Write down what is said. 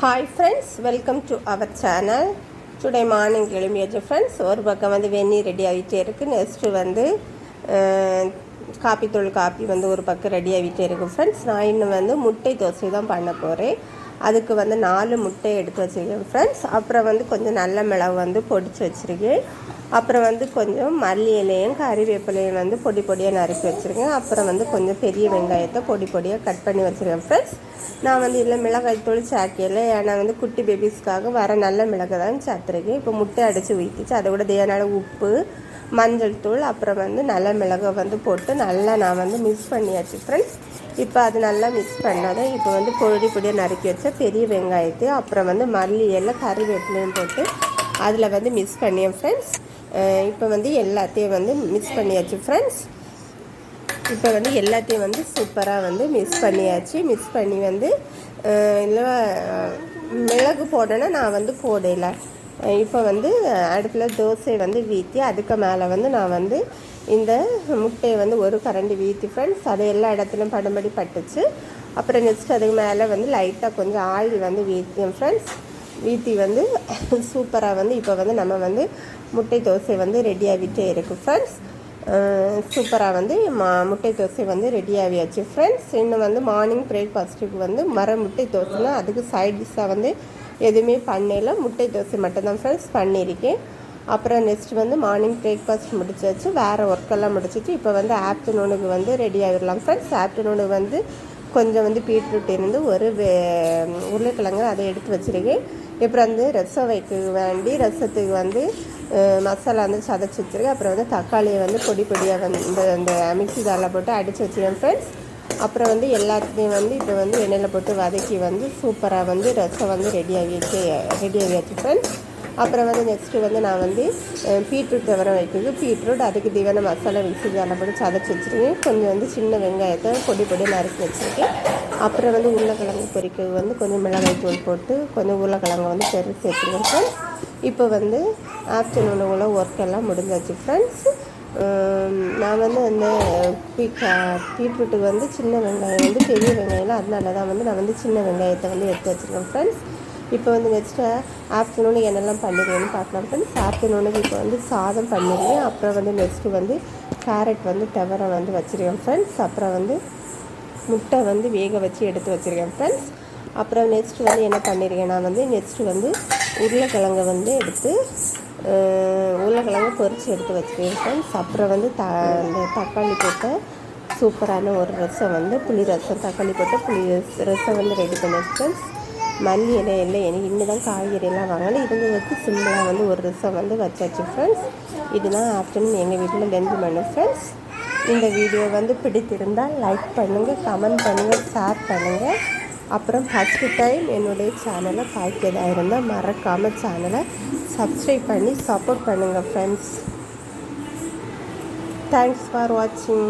Hi friends welcome to our channel today morning எழும்பியாச்சு friends ஒரு பக்கம் வந்து வெந்நீர் ரெடி ஆகிட்டே இருக்குது நெக்ஸ்ட்டு வந்து காப்பி தூள் காப்பி வந்து ஒரு பக்கம் ரெடி ஆகிட்டே இருக்குது ஃப்ரெண்ட்ஸ் நான் இன்னும் வந்து முட்டை தோசை தான் பண்ண போகிறேன் அதுக்கு வந்து நாலு முட்டை எடுத்து வச்சுருக்கேன் ஃப்ரெண்ட்ஸ் அப்புறம் வந்து கொஞ்சம் நல்ல மிளகு வந்து பொடிச்சு வச்சுருக்கேன். அப்புறம் வந்து கொஞ்சம் மல்லி இலையும் கறிவேப்பிலையும் வந்து பொடி பொடியாக நறுக்கி வச்சுருக்கேன். அப்புறம் வந்து கொஞ்சம் பெரிய வெங்காயத்தை பொடி பொடியாக கட் பண்ணி வச்சுருக்கேன் ஃப்ரெண்ட்ஸ் நான் வந்து இல்லை மிளகாய் தூள் சாக்கியில் ஏன்னா வந்து குட்டி பேபிஸ்க்காக வர நல்ல மிளகாய் தான் சேர்த்துருக்கேன். இப்போ முட்டை அடித்து ஊற்றிச்சு அதை விட தேவையான உப்பு மஞ்சள் தூள் அப்புறம் வந்து நல்ல மிளகை வந்து போட்டு நல்லா நான் வந்து மிக்ஸ் பண்ணியாச்சு ஃப்ரெண்ட்ஸ் இப்போ அது நல்லா மிக்ஸ் பண்ணாதான் இப்போ வந்து பொடி பொடியாக நறுக்கி வச்ச பெரிய வெங்காயத்தையும் அப்புறம் வந்து மல்லி எல்லாம் கறிவேப்பிலையும் போட்டு அதில் வந்து மிக்ஸ் பண்ணியேன் ஃப்ரெண்ட்ஸ் இப்போ வந்து எல்லாத்தையும் வந்து மிக்ஸ் பண்ணியாச்சு ஃப்ரெண்ட்ஸ் இப்போ வந்து எல்லாத்தையும் வந்து சூப்பராக வந்து மிக்ஸ் பண்ணியாச்சு. மிக்ஸ் பண்ணி வந்து இல்லை மிளகு போடணும் நான் வந்து போடலை. இப்போ வந்து அடுப்பில் தோசை வந்து வீற்றி அதுக்கு மேலே வந்து நான் வந்து இந்த முட்டையை வந்து ஒரு கரண்டி வீற்றி ஃப்ரெண்ட்ஸ் அது எல்லா இடத்துலையும் படும்படி பட்டுச்சு. அப்புறம் நெக்ஸ்ட் அதுக்கு மேலே வந்து லைட்டாக கொஞ்சம் ஆயில் வந்து வீற்றியும் ஃப்ரெண்ட்ஸ் வீத்தி வந்து சூப்பராக வந்து இப்போ வந்து நம்ம வந்து முட்டை தோசை வந்து ரெடியாகிட்டே இருக்குது ஃப்ரெண்ட்ஸ் சூப்பராக வந்து மா முட்டை தோசை வந்து ரெடி ஆகியாச்சு ஃப்ரெண்ட்ஸ் இன்னும் வந்து மார்னிங் பிரேக்ஃபாஸ்ட்டுக்கு வந்து மர முட்டை தோசைனா அதுக்கு சைட் டிஷ்ஷாக வந்து எதுவுமே பண்ணல. முட்டை தோசை மட்டும்தான் ஃப்ரெண்ட்ஸ் பண்ணியிருக்கேன். அப்புறம் நெக்ஸ்ட் வந்து மார்னிங் பிரேக்ஃபாஸ்ட் முடிச்சாச்சு. வேறு ஒர்க்கெல்லாம் முடிச்சிட்டு இப்போ வந்து ஆஃப்டர்நூனுக்கு வந்து ரெடி ஆகிடலாம் ஃப்ரெண்ட்ஸ் ஆஃப்டர்நூனுக்கு வந்து கொஞ்சம் வந்து பீட்ரூட் இருந்து ஒரு வே- உருளைக்கிழங்கு அதை எடுத்து வச்சுருக்கேன். இப்போ வந்து ரசம் வைக்க வேண்டி ரசத்துக்கு வந்து மசாலா வந்து சதைச்சி வச்சுருக்கேன். அப்புறம் வந்து தக்காளியை வந்து பொடி பொடியாக வந்து இந்த மிக்சி தாளில் போட்டு அடித்து வச்சுருக்கேன் ஃப்ரெண்ட்ஸ் அப்புறம் வந்து எல்லாத்தையும் வந்து இப்போ வந்து எண்ணெயில் போட்டு வதக்கி வந்து சூப்பராக வந்து ரசம் வந்து ரெடி ஆகிடுச்சு ரெடி ஆகியாச்சு ஃப்ரெண்ட்ஸ் அப்புறம் வந்து நெக்ஸ்ட்டு வந்து நான் வந்து பீட்ரூட் தவிர வைக்கிறது. பீட்ரூட் அதுக்கு தீவன மசாலா மிக்ஸி ஜாரில் போட்டு சதைச்சி வச்சுருக்கேன். கொஞ்சம் வந்து சின்ன வெங்காயத்தை பொடி பொடி நறுக்கி வச்சுருக்கேன். அப்புறம் வந்து உருளைக்கிழங்கு பொரிக்கிறது வந்து கொஞ்சம் மிளகாய் தூள் போட்டு கொஞ்சம் உருளைக்கிழங்கு வந்து பெருசு சேர்த்துருக்கேன் ஃப்ரெண்ட்ஸ் இப்போ வந்து ஆஃப்டர்நூனுக்குள்ள ஒர்க் எல்லாம் முடிஞ்சாச்சு ஃப்ரெண்ட்ஸ் நான் வந்து அந்த பீ பீட்ரூட்டுக்கு வந்து சின்ன வெங்காயம் வந்து பெரிய வெங்காயம் அதனால தான் வந்து நான் வந்து சின்ன வெங்காயத்தை வந்து எடுத்து வச்சுருக்கேன் ஃப்ரெண்ட்ஸ் இப்போ வந்து நெக்ஸ்ட்டு ஆஃப்டர்நூனுக்கு என்னெல்லாம் பண்ணிடுவேன்னு பார்க்கலாம். ஃப்ரெண்ட்ஸ் ஆஃப்டர்நூனுக்கு இப்போ வந்து சாதம் பண்ணிடுவேன் அப்புறம் வந்து நெக்ஸ்ட்டு வந்து கேரட் வந்து டவரை வந்து வச்சுருக்கேன் ஃப்ரெண்ட்ஸ் அப்புறம் வந்து முட்டை வந்து வேக வச்சு எடுத்து வச்சுருக்கேன் ஃப்ரெண்ட்ஸ் அப்புறம் நெக்ஸ்ட் வந்து என்ன பண்ணியிருக்கேன் நான் வந்து நெக்ஸ்ட்டு வந்து உருளைக்கிழங்கை வந்து எடுத்து உருளைக்கிழங்கு பொரித்து எடுத்து வச்சுருக்கேன் ஃப்ரெண்ட்ஸ் அப்புறம் வந்து த இந்த தக்காளி போட்ட சூப்பரான ஒரு ரசம் வந்து புளி ரசம். தக்காளி போட்ட புளி ரசம் வந்து ரெடி பண்ணேன் ஃப்ரெண்ட்ஸ் மல்லி இலை இல்லை எனக்கு இன்னும் தான் காய்கறியெல்லாம் வாங்கணும் இருந்து வச்சு சிம்பிளாக வந்து ஒரு ரசம் வந்து வச்சாச்சு ஃப்ரெண்ட்ஸ் இதுதான் ஆஃப்டர்நூன் எங்கள் வீட்டில் லெஞ்சு மணி ஃப்ரெண்ட்ஸ் இந்த வீடியோ வந்து பிடித்திருந்தால் லைக் பண்ணுங்கள் கமெண்ட் பண்ணுங்கள் ஷேர் பண்ணுங்கள் அப்புறம் ஃபஸ்ட்டு டைம் என்னுடைய சேனலை பார்க்கதாக இருந்தால் மறக்காமல் சேனலை சப்ஸ்கிரைப் பண்ணி சப்போர்ட் பண்ணுங்கள் ஃப்ரெண்ட்ஸ் தேங்க்ஸ் ஃபார் வாட்சிங்